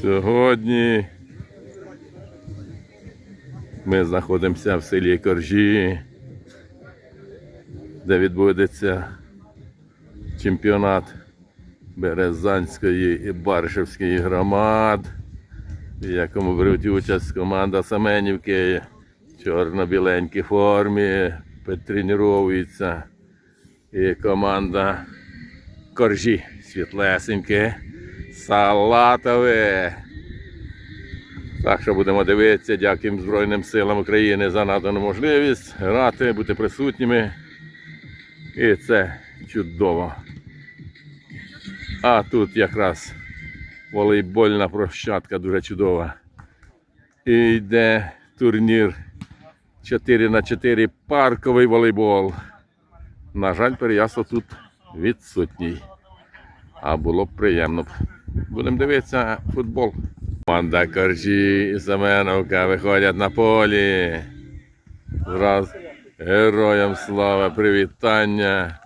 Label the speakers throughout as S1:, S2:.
S1: Сьогодні ми знаходимося в селі Коржі, де відбудеться чемпіонат Березанської і Баршевської громад, в якому беруть участь команда Семенівки в чорно-біленькій формі, тренуються. І команда Коржі світлесеньке, салатове. Так що будемо дивитися, дякуємо Збройним силам України за надану можливість грати, бути присутніми. І це чудово. А тут якраз волейбольна площадка дуже чудова. І йде турнір 4 на 4 парковий волейбол. На жаль, Переяслав тут відсутній. А було б приємно. Будемо дивитися футбол. Команда Коржі і Семеновка виходять на полі. Раз героям слава, привітання.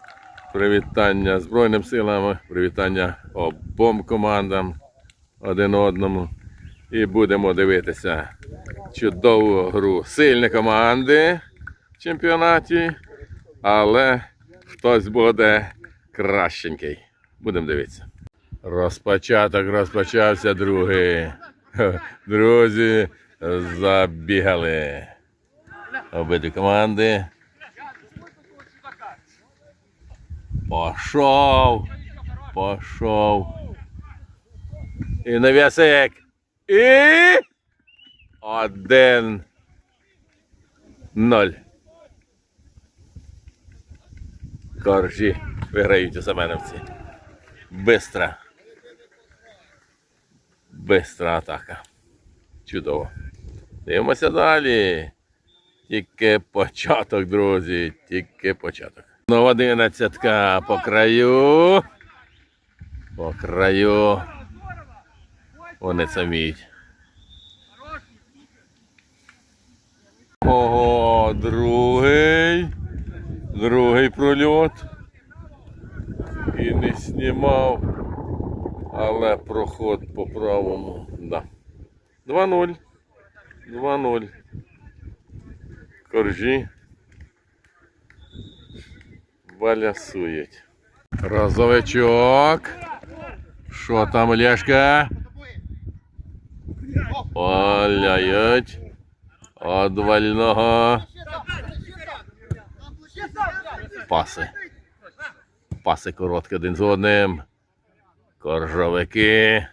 S1: Привітання Збройним силам, привітання обом командам один одному. І будемо дивитися чудову гру. Сильні команди в чемпіонаті, але хтось буде кращенький. Будемо дивитися. Розпочаток розпочався другий. Друзі забігали. Обидві команди. Пошов. Пошов. І нав'ясик. І один. Ноль. Коржі виграють у Семеновці. Бистра. Бистра атака. Чудово. Дивимося далі. Тільки початок, друзі. Тільки початок. Ну, одинадцятка по краю. По краю. Вони це вміють. Ого, другий. Другий прольот. І не знімав. Але проход по правому. Да. 2-0. 2-0. Коржі. Балясують. Розовичок. Що там, Олешка? Оляють. От вольного. Паси. Паси короткі один з одним. Коржовики.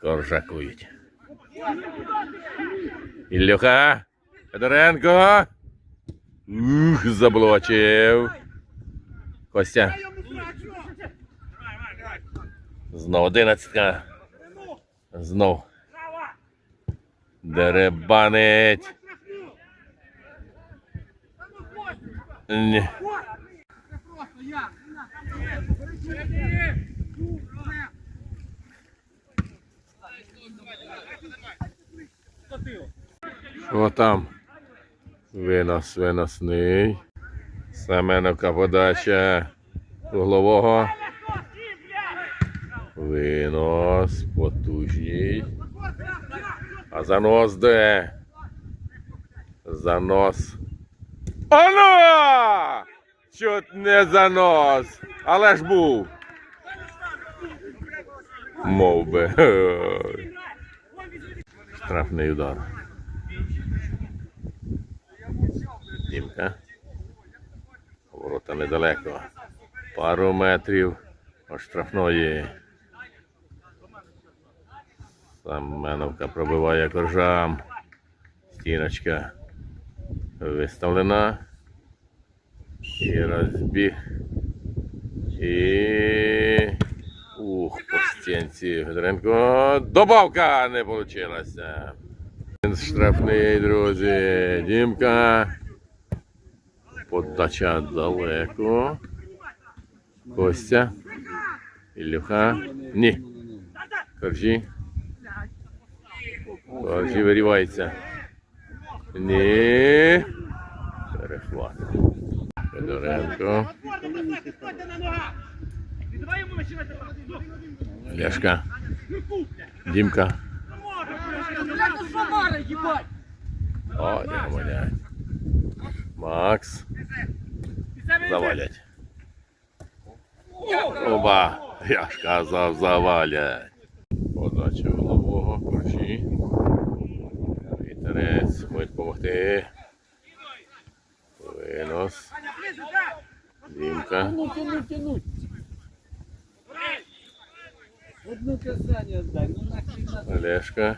S1: Коржакують. Ілюха. Федоренко. Ух, заблочив. Костя. Знов одинадцятка. Знов. Деребанить. Ні. Що там? Винос, виносний. Семеновка подача углового. Винос потужній. А занос де? Занос. Ано! Чуть не занос. Але ж був. Мов би. Штрафний удар. Дімка. Ворота недалеко. Пару метрів від штрафної. Семеновка пробиває коржам. Стіночка виставлена. І розбіг. І. Ух, по стінці Федоренко. Добавка не вийшла. Штрафний, друзі. Дімка. Подача далеко. Костя. Ілюха. Ні. Коржі. Коржі вирівається. Ні. Перехват. Федоренко. Ляшка. Дімка. О. Макс. Завалять. Оба. Я ж казав, завалять. Подача голового, ключі. Вітерець, хоче допомогти. Дімка.
S2: Ну тянуть, тянуть. Одну касание дай, ну нахрен надо.
S1: Олешка.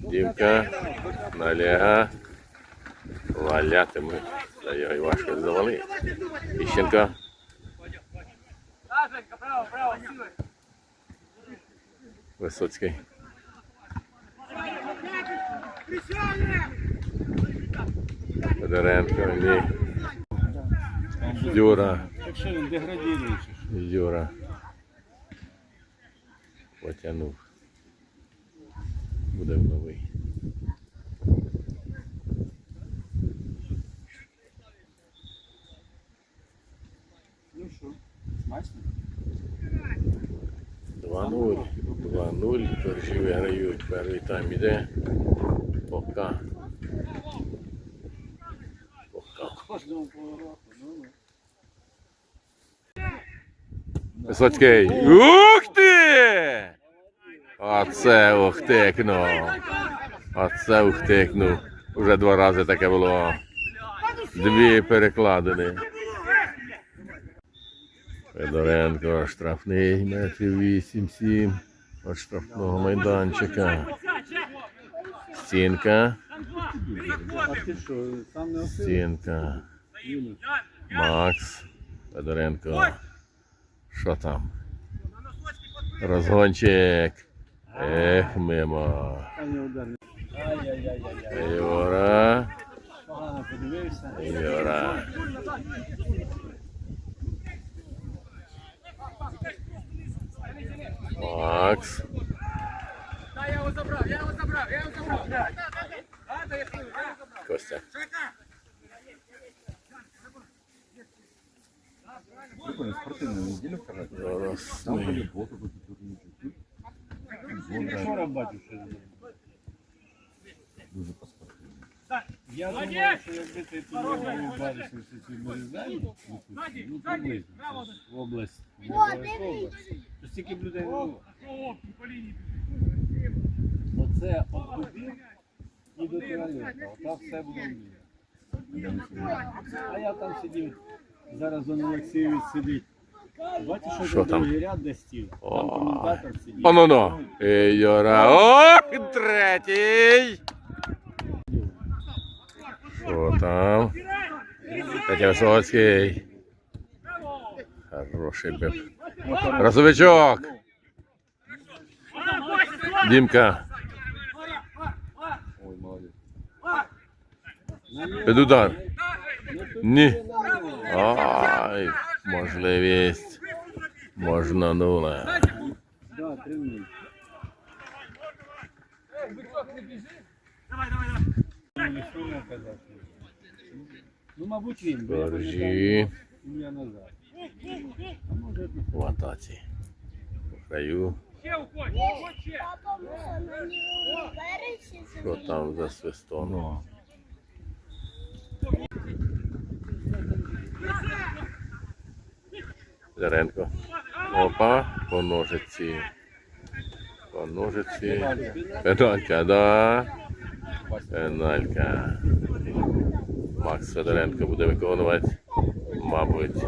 S1: Дімка. Налега. Валятиме. Та його й важко завали. Іщенка.
S2: Сашенька, право, право, силой.
S1: Висоцький. Федоренко, ні. Юра.
S2: Так що він деградірує?
S1: Юра. Потягнув. Буде в новий.
S2: Ну що, смачно?
S1: 2-0. 2-0. Перші виграють. Перший тайм іде. Пока. Пока.
S2: Кожному повороту, ну. ну.
S1: Висоцький. Ух ти! Оце ухтикнув. Оце ухтикнув. Уже два рази таке було. Дві перекладини. Федоренко штрафний метрів 8-7 від штрафного майданчика. Стінка, стінка. Макс, Федоренко. Що там? Розгончик. Ех, мимо.
S2: Там не удар. Ай-яй-яй-яй.
S1: Юра.
S2: Погано подивився.
S1: Юра. Макс.
S2: Да, я його забрав, я його забрав, я його забрав. А, то я його забрав.
S1: Костя.
S3: Прикольно, спортивную неделю вторая. Там
S1: Росний.
S3: волейбол какой-то турнирчик. Тут
S2: Вчора бачив, що.
S3: Дуже поспортивно.
S2: Я думаю, що якби ти тренував бачив всі ці меридани, ну приблизно, це ж область, недалеко область, то стільки б людей не було. Оце от тобі і до туалета, отак все було вміло. А я там сидів, зараз он Олексійович сидить. Бачиш, що,
S1: Що
S2: це
S1: там?
S2: другий ряд, де стіл? Там
S1: О.
S2: коментатор сидить.
S1: Оно-но. І Юра. Ох, третій. Що там? Катя Висоцький. Хороший бив. Розовичок. Дімка.
S3: Ой, молодец.
S1: Під удар.
S2: Ну, тут
S1: Ні.
S2: є нормально.
S1: Ай, можливість. Можна нула.
S2: Да, три минути. Ну, що не казав? Ну, мабуть, він, бо я
S1: Боржі.
S2: пам'ятаю, ім'я назад. А може,
S1: В атаці. В краю. Що там за свистон? Заренко. Опа, по ножиці. По ножиці. Пеналька, да. Пеналька. Макс Федоренко буде виконувати, мабуть,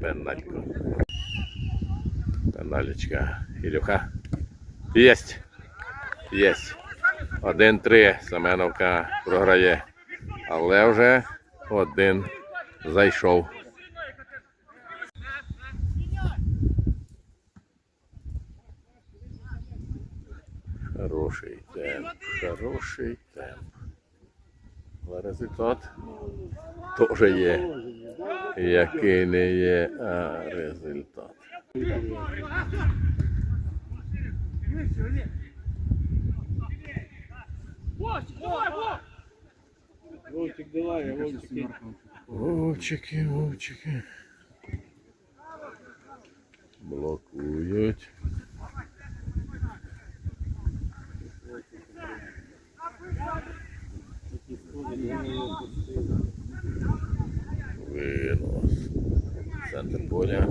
S1: пенальку. Пеналечка. Ілюха. Єсть. Єсть. 1-3. Семеновка програє. Але вже один зайшов. Хороший темп. Хороший темп. Але результат теж є. Який не є, а результат.
S2: Вовчик, давай, Вовчик.
S1: Вовчики, вовчики. Блокують. Винос. Центр поля.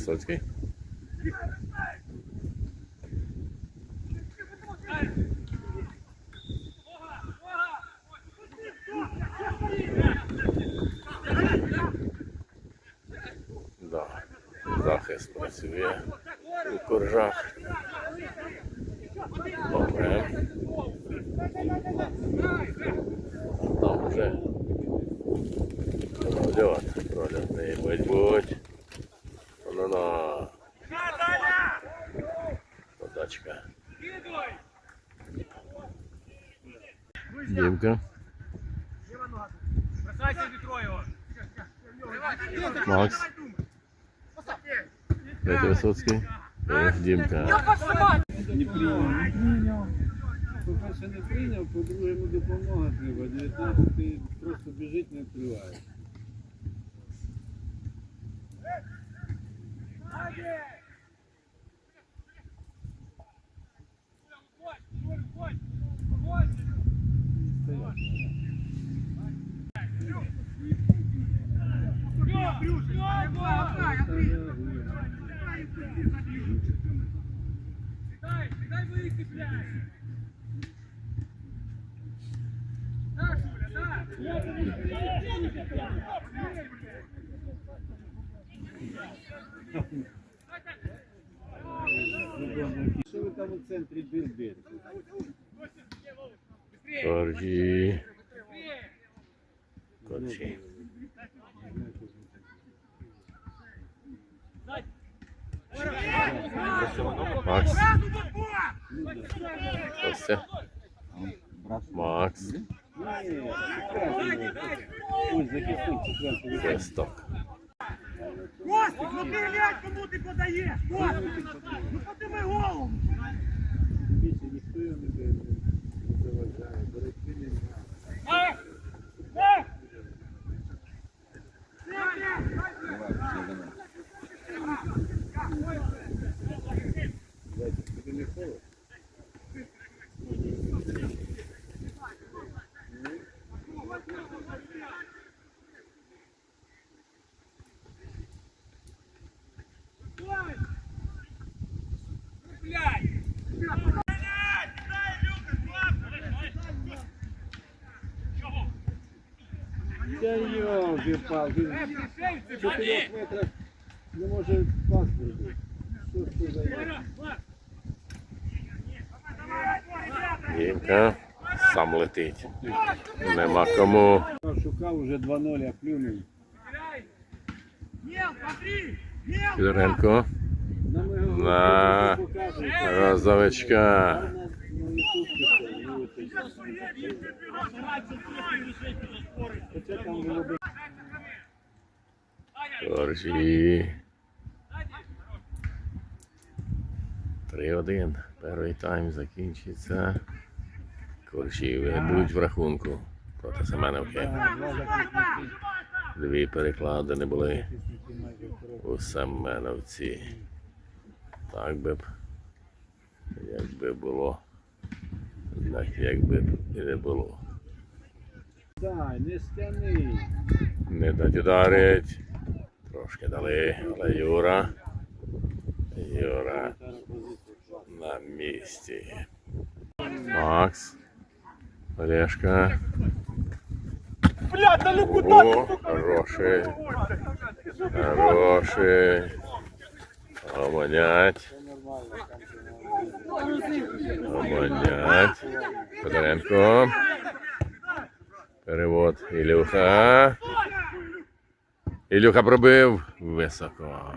S1: Висоцький. Петя Висоцький. Е, Дімка.
S2: Не прийняв. По-перше, не прийняв, по-друге, йому допомога треба. 19 просто біжить, не відкриває. Що ви там у центрі бендерки?
S1: Коржі. Коржі. Макс. Костя. Макс. Свисток.
S4: Костик, ну ты глянь, кому ты подаешь! Костик!
S2: Та йолки-палки. В чотирьох метрах не може пас зробити. Що ж це за?
S1: Дімка. Сам летить. Нема кому.
S2: Шукав уже 2-0, а плюнув.
S1: Федоренко. На. Розовичка. Коржі. 3-1. Перший тайм закінчиться. Коржі ведуть в рахунку проти Семеновки. Дві були
S2: Захисники майже впроти.
S1: у Семеновці. Так би б, якби було. Так якби б і не було.
S2: Дай, не стяни.
S1: Не дать ударить. Трошки дали, але Юра. Юра на місці. Макс. Олешка.
S4: Блядь, да ну куда
S1: О, хороший. Хороший. Обонять. Обонять. Федоренко. Перевод. Ілюха. Ілюха пробив високо.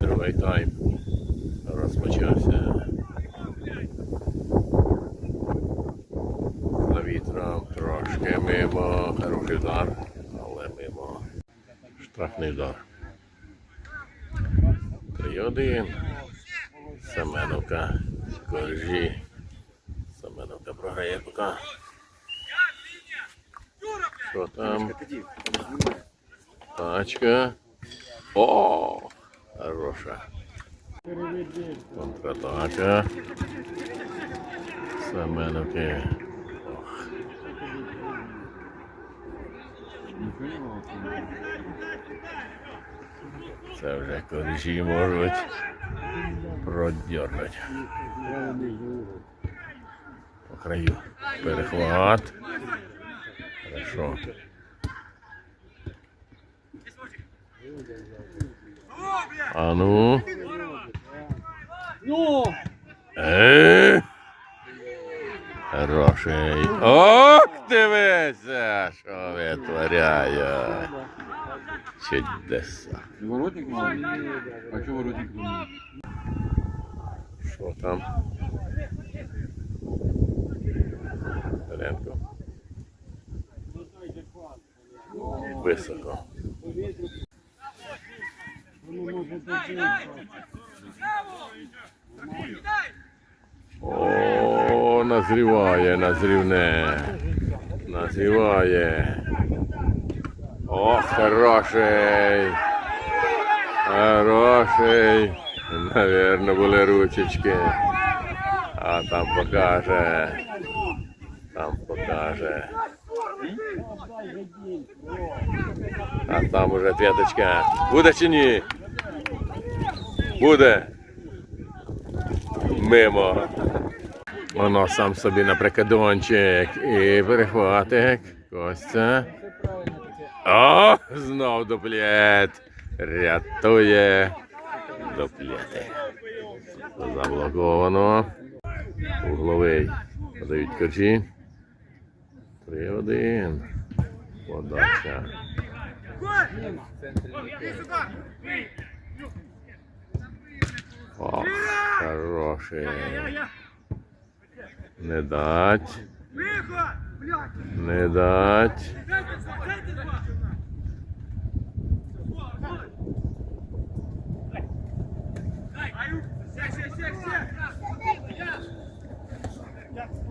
S1: Другий тайм розпочався. За вітром трошки мимо. Хороший удар. Але мимо. Штрафний удар. 3-1. Семеновка. Коржі. Семеновка програє поки. Що там? Тачка. О! Хороша. Контратака. Семеновки. Ох. Це вже коржі можуть продьорнути. По краю. Перехват. Хорошо. А ну.
S2: Ну!
S1: Е? Хороший. Ох, дивися, що витворяє. Чудеса.
S3: Воротник А чого воротник
S1: Що там? Зеленко. Високо. О, назріває, назрівне. Назріває. Ох, хороший. Хороший. Наверно, були ручечки. А там покаже. Там покаже. А там уже п'яточка. Буде чи ні? Буде. Мимо. Воно сам собі на прикидончик. І перехватик. Костя. О, знов дуплет. Рятує дуплети. Заблоковано. Угловий. Подають корчі. 3-1. Подача. Ох, хороший. Не дать. Не дать.
S4: Сядь,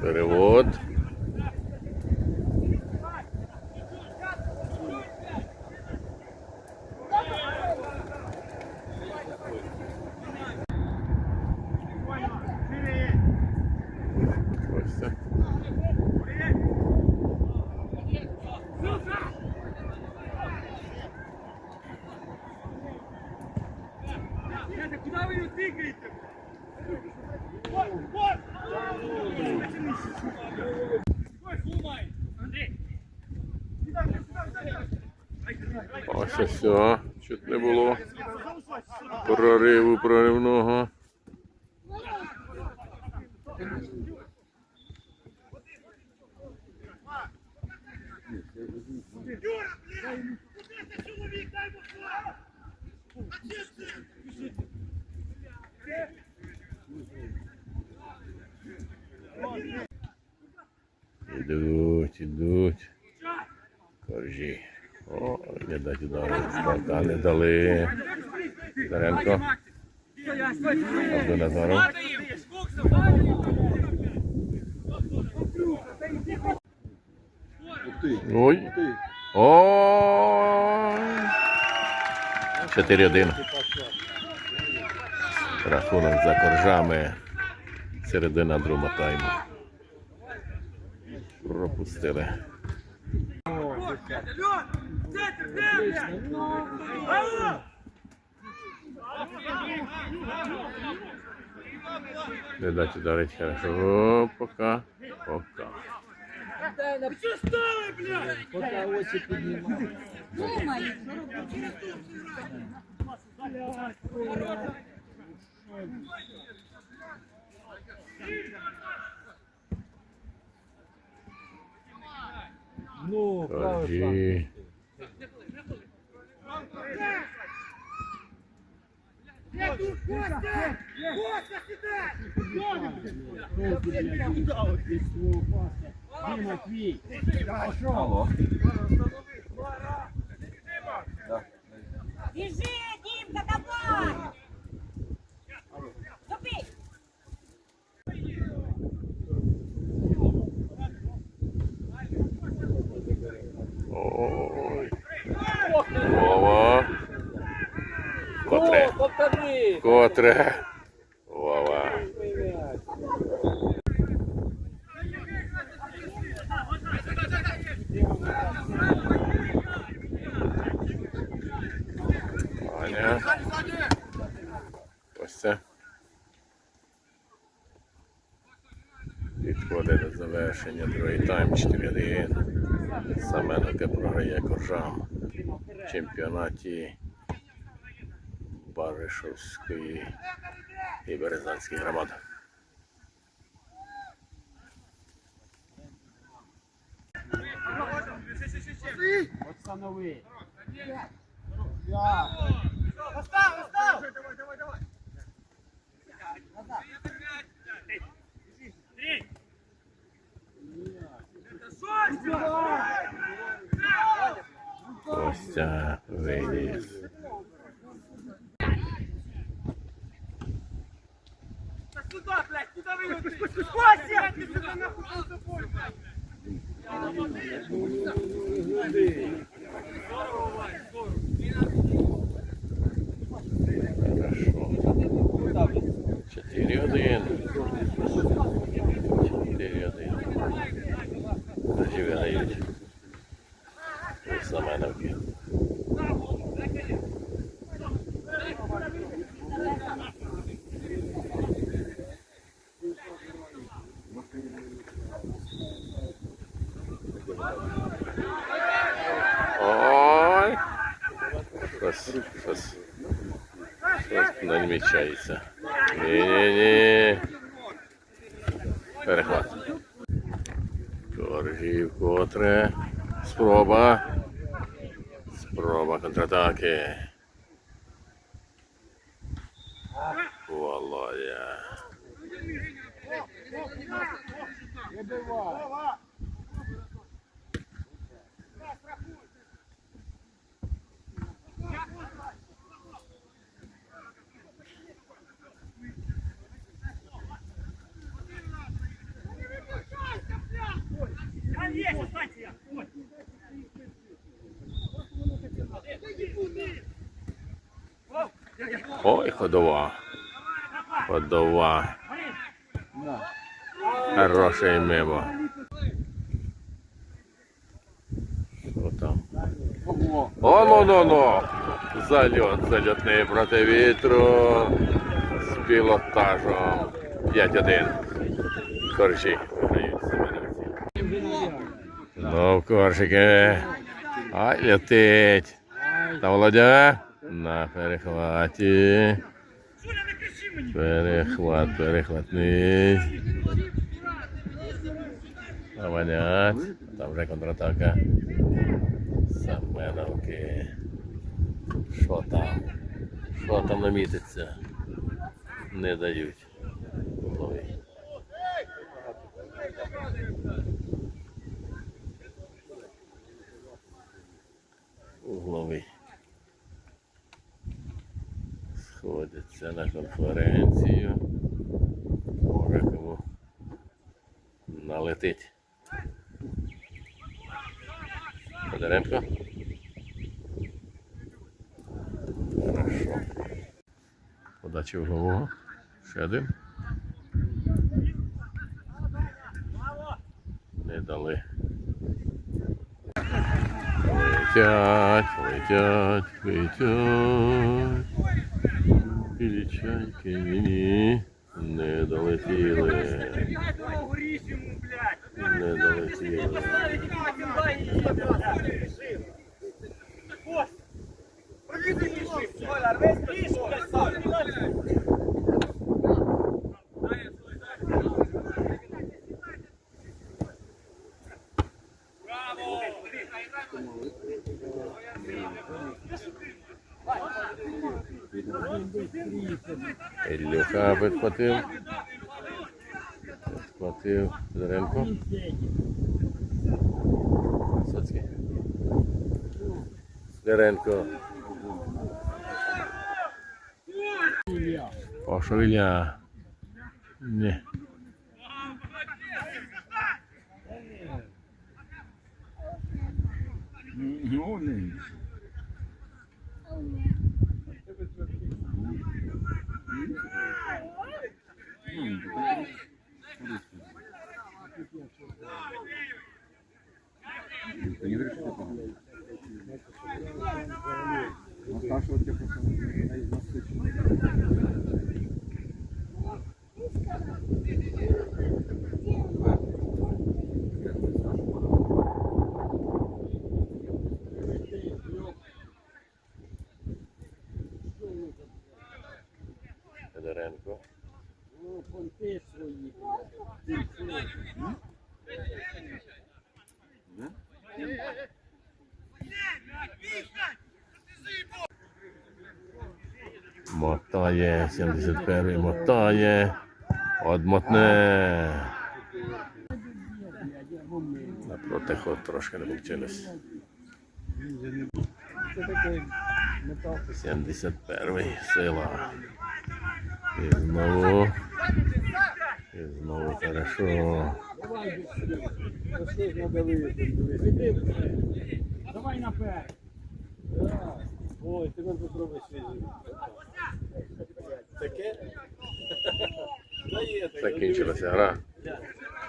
S1: それを
S4: Юра, блядь! Куда ты, человек, дай ему слово! Отец ты!
S1: Ідуть, ідуть. Коржі. О, не дать удару. Не дали. Заренко. Абдуназаров. Ой. О. 4-1. Рахунок за коржами. Середина другого тайму. Пропустили. Дать ударить хорошо. О, пока. Пока.
S4: Ты что стало, блядь?
S2: Поки очі піднімаю. Ну, правильно.
S1: Коржі.
S4: Костя! Костя, сідай!
S2: Дима, твій.
S3: Алло.
S5: Біжи, Дімка, давай! Тупи!
S1: Ой. Вова. Котре. Котре. Вова. Аня. Ось це. Підходить до завершення другий тайм 4-1. Семеновка програє коржам в чемпіонаті Баришовської і Березанської громади.
S2: Останови.
S4: Остав, остав!
S1: Костя виніс.
S4: Сюда, блядь, куда вы идете? Костя! Ты сюда нахуй за собой, блядь!
S1: Хорошо. 4-1. 4-1. Живе дають. У Семеновки. Ой! Щось, щось, щось не намічається. Ні-ні-ні. Перехват. Коржів котре. Спроба. Спроба контратаки. Володя.
S4: А есть, останься!
S1: Ой, ходова. Ходова. Хороший мимо. Що там? О, ну, ну, ну. Зальот, зальотний проти вітру з пілотажем 5-1. Коржі. Ну, коржики. Ай, летить. Та Володя на перехваті. Перехват, перехватний. Аванят. Там вже контратака. Саменовки. Що там? Що там намітиться? Не дають. Лови. Угловий. Сходяться на конференцію. Може кому налетить. Федоренко. Хорошо. Подача углового. Ще один. Не дали. Летять, летять, летять. Білі чайки, ні, ні. не долетіли. Не долетіли.
S4: Мішки! Коля, рвись,
S1: Ілюха підхватив. Підхватив Заренко. Висоцький. Скляренко. Пошов Ілля. Ні.
S3: Ну, не. Не погано. А старшого просто насичено.
S1: Федоренко.
S2: Ну, понти свої.
S1: Мотає 71 мотає. Одмотне. Напроти ход трошки не.
S2: Це
S1: 71 сила. І знову. І знову хорошо.
S2: Давай, наперед. Ой, тепер попробуй свій. Таке?
S1: Закінчилася гра.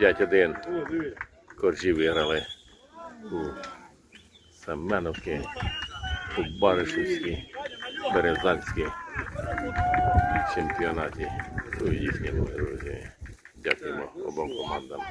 S1: 5-1. Коржі виграли у Семеновці, у Баришівській, Березанській чемпіонаті у їхньому друзі. Дякуємо обом командам.